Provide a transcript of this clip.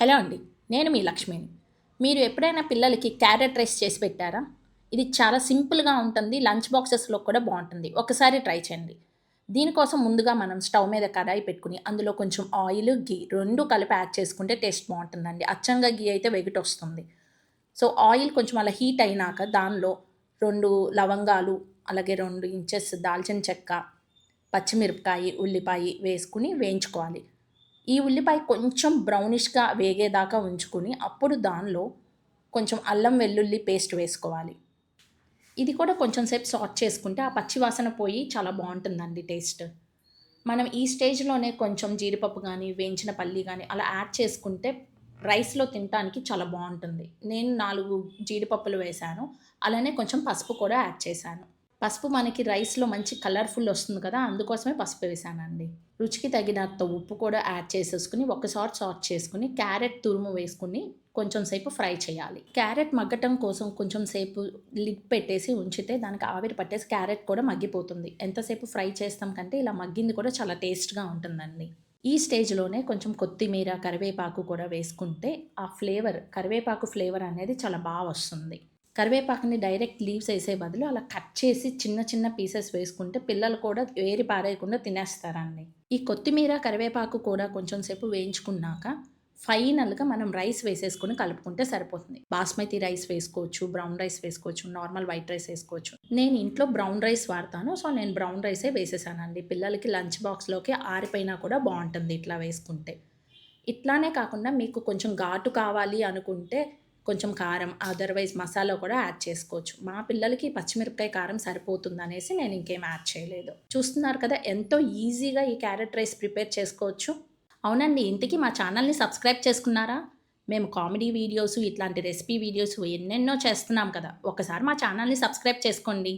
Hello అండి నేను మీ లక్ష్మిని. మీరు ఎప్పుడైనా పిల్లలకి క్యారెట్ రైస్ చేసి పెట్టారా? ఇది చాలా సింపుల్గా ఉంటుంది లంచ్ బాక్సెస్లో కూడా బాగుంటుంది. ఒకసారి ట్రై చేయండి. దీనికోసం ముందుగా మనం స్టవ్ మీద కడాయి పెట్టుకుని అందులో కొంచెం ఆయిల్ గీ రెండు కలిపి యాడ్ చేసుకుంటే టేస్ట్ బాగుంటుందండి. అచ్చంగా గీ అయితే వెగిట్ వస్తుంది. సో ఆయిల్ కొంచెం అలా హీట్ అయినాక దానిలో రెండు లవంగాలు అలాగే రెండు ఇంచెస్ దాల్చిన చెక్క పచ్చిమిరపకాయ ఉల్లిపాయ వేసుకుని వేయించుకోవాలి. ఈ ఉల్లిపాయ కొంచెం బ్రౌనిష్గా వేగేదాకా ఉంచుకుని అప్పుడు దానిలో కొంచెం అల్లం వెల్లుల్లి పేస్ట్ వేసుకోవాలి. ఇది కూడా కొంచెం సేపు సాట్ చేసుకుంటే ఆ పచ్చి వాసన పోయి చాలా బాగుంటుందండి టేస్ట్ మనం ఈ స్టేజ్లోనే కొంచెం జీడిపప్పు కానీ వేయించిన పల్లి కానీ అలా యాడ్ చేసుకుంటే రైస్లో తినడానికి చాలా బాగుంటుంది. నేను నాలుగు జీడిపప్పులు వేశాను. అలానే కొంచెం పసుపు కూడా యాడ్ చేశాను. పసుపు మనకి రైస్లో మంచి కలర్ఫుల్ వస్తుంది కదా అందుకోసమే పసుపు వేసానండి. రుచికి తగినంత ఉప్పు కూడా యాడ్ చేసేసుకుని ఒకసారి సాట్ చేసుకుని క్యారెట్ తురుము వేసుకుని కొంచెం సేపు ఫ్రై చేయాలి. క్యారెట్ మగ్గటం కోసం కొంచెం సేపు లిడ్ పెట్టేసి ఉంచితే దానికి ఆవిరి పట్టేసి క్యారెట్ కూడా మగ్గిపోతుంది. ఎంతసేపు ఫ్రై చేస్తాం కంటే ఇలా మగ్గింది కూడా చాలా టేస్ట్గా ఉంటుందండి. ఈ స్టేజ్లోనే కొంచెం కొత్తిమీర కరివేపాకు కూడా వేసుకుంటే ఆ ఫ్లేవర్ కరివేపాకు ఫ్లేవర్ అనేది చాలా బాగా వస్తుంది. కరివేపాకుని డైరెక్ట్ లీవ్స్ వేసే బదులు అలా కట్ చేసి చిన్న చిన్న పీసెస్ వేసుకుంటే పిల్లలు కూడా వేరి పారేయకుండా తినేస్తారండి. ఈ కొత్తిమీర కరివేపాకు కూడా కొంచెం సేపు వేయించుకున్నాక ఫైనల్గా మనం రైస్ వేసేసుకుని కలుపుకుంటే సరిపోతుంది. బాస్మతి రైస్ వేసుకోవచ్చు బ్రౌన్ రైస్ వేసుకోవచ్చు నార్మల్ వైట్ రైస్ వేసుకోవచ్చు. నేను ఇంట్లో బ్రౌన్ రైస్ వాడతాను సో నేను బ్రౌన్ రైసే వేసేసానండి. పిల్లలకి లంచ్ బాక్స్లోకి ఆరిపోయినా కూడా బాగుంటుంది ఇట్లా వేసుకుంటే. ఇట్లానే కాకుండా మీకు కొంచెం ఘాటు కావాలి అనుకుంటే కొంచెం కారం అదర్వైజ్ మసాలా కూడా యాడ్ చేసుకోవచ్చు. మా పిల్లలకి పచ్చిమిరపకాయ కారం సరిపోతుంది అనేసి నేను ఇంకేం యాడ్ చేయలేదు. చూస్తున్నారు కదా ఎంతో ఈజీగా ఈ క్యారెట్ రైస్ ప్రిపేర్ చేసుకోవచ్చు. అవునండి ఇంతకీ మా ఛానల్ని సబ్స్క్రైబ్ చేసుకున్నారా? మేము కామెడీ వీడియోస్ ఇట్లాంటి రెసిపీ వీడియోస్ ఎన్నెన్నో చేస్తున్నాం కదా. ఒకసారి మా ఛానల్ని సబ్స్క్రైబ్ చేసుకోండి.